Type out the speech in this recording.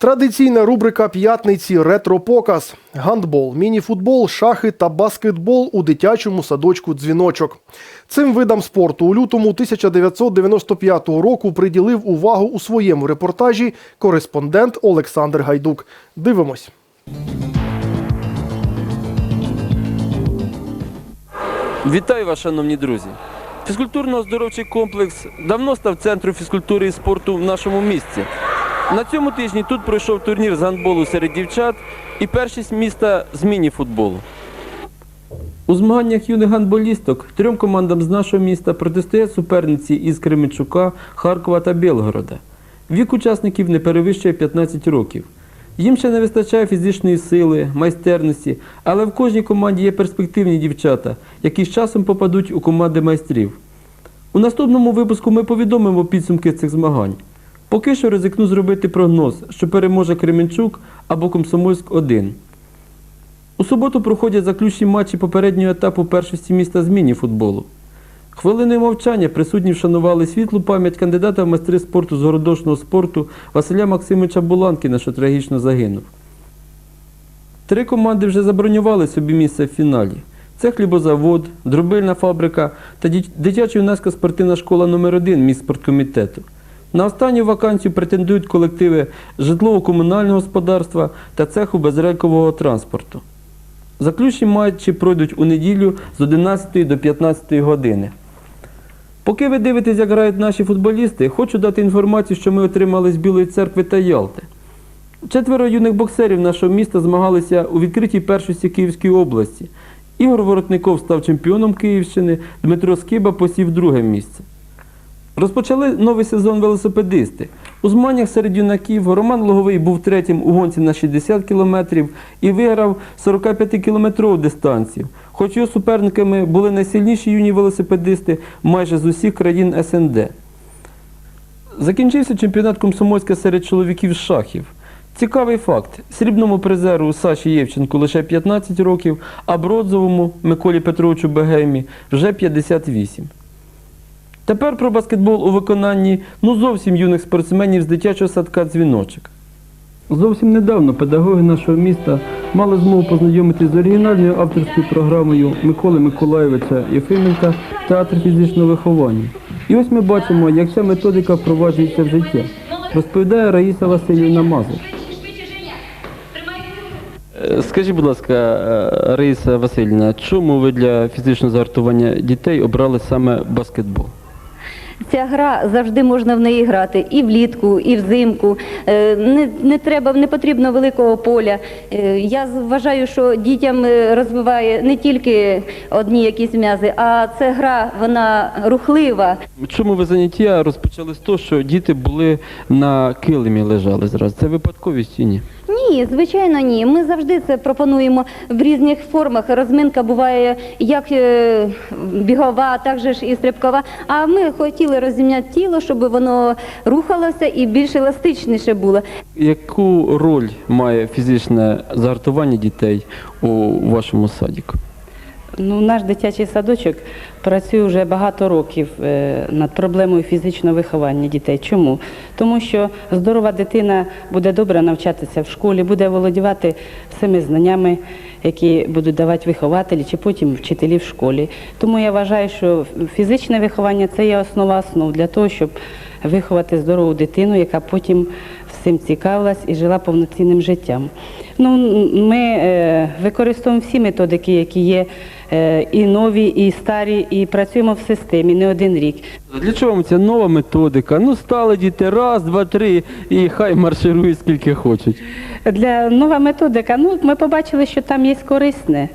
Традиційна рубрика п'ятниці ретро-показ. Гандбол, мініфутбол, шахи та баскетбол у дитячому садочку дзвіночок. Цим видам спорту у лютому 1995 року приділив увагу у своєму репортажі кореспондент Олександр Гайдук. Дивимось. Вітаю вас, шановні друзі! Фізкультурно-оздоровчий комплекс давно став центром фізкультури і спорту в нашому місті. На цьому тижні тут пройшов турнір з гандболу серед дівчат і першість міста з міні-футболу. У змаганнях юних гандболісток трьом командам з нашого міста протистоять суперниці із Кременчука, Харкова та Білгорода. Вік учасників не перевищує 15 років. Їм ще не вистачає фізичної сили, майстерності, але в кожній команді є перспективні дівчата, які з часом попадуть у команди майстрів. У наступному випуску ми повідомимо підсумки цих змагань. Поки що ризикну зробити прогноз, що переможе Кременчук або Комсомольськ 1. У суботу проходять заключні матчі попереднього етапу першості міста з міні-футболу. Хвилиною мовчання присутні вшанували світлу пам'ять кандидата в майстри спорту з городошного спорту Василя Максимовича Буланкіна, що трагічно загинув. Три команди вже забронювали собі місце в фіналі. Це хлібозавод, дробильна фабрика та дитяча юнацька спортивна школа номер 1 міст спорткомітету. На останню вакансію претендують колективи житлово-комунального господарства та цеху безрейкового транспорту. Заключні матчі пройдуть у неділю з 11 до 15 години. Поки ви дивитесь, як грають наші футболісти, хочу дати інформацію, що ми отримали з Білої церкви та Ялти. Четверо юних боксерів нашого міста змагалися у відкритій першості Київської області. Ігор Воротников став чемпіоном Київщини, Дмитро Скиба посів друге місце. Розпочали новий сезон велосипедисти. У змаганнях серед юнаків Роман Логовий був третім у гонці на 60 кілометрів і виграв 45-кілометрову дистанцію. Хоч його суперниками були найсильніші юні велосипедисти майже з усіх країн СНД. Закінчився чемпіонат Комсомольська серед чоловіків шахів. Цікавий факт: срібному призеру Саші Євченку лише 15 років, а бронзовому Миколі Петровичу Бегемі вже 58. Тепер про баскетбол у виконанні ну зовсім юних спортсменів з дитячого садка дзвіночок. Зовсім недавно педагоги нашого міста мали змогу познайомитися з оригінальною авторською програмою Миколи Миколаєвича Єфименка Театр фізичного виховання. І ось ми бачимо, як ця методика впроваджується в життя. Розповідає Раїса Васильівна Мазур. Е, Скажіть, будь ласка, е, Раїса Васильівна, чому ви для фізичного загартування дітей обрали саме баскетбол? Ця гра завжди можна в неї грати і влітку, і взимку. Е, Не, не треба, не потрібно великого поля. Е, Я вважаю, що дітям е, розвиває не тільки одні якісь м'язи, а це гра, вона рухлива. Чому ви заняття розпочали з того, що діти були на килимі лежали зразу? Це випадковість чи ні? Ні, звичайно, ні. Ми завжди це пропонуємо в різних формах. Розминка буває як е, бігова, так же ж і стрибкова. А ми хотіли розім'яти тіло, щоб воно рухалося і більш еластичніше було. Яку роль має фізичне загартування дітей у вашому садіку? Ну, наш дитячий садочок працює вже багато років е, над проблемою фізичного виховання дітей. Чому? Тому що здорова дитина буде добре навчатися в школі, буде володівати всіми знаннями, які будуть давати вихователі чи потім вчителі в школі. Тому я вважаю, що фізичне виховання це є основа основ для того, щоб виховати здорову дитину, яка потім всім цікавилась і жила повноцінним життям. Ну, ми е, використовуємо всі методики, які є е, і нові, і старі, і працюємо в системі не один рік. Для чого вам ця нова методика? Ну, стали діти раз, два, три, і хай марширують скільки хочуть. Для нова методика, ну ми побачили, що там є корисне.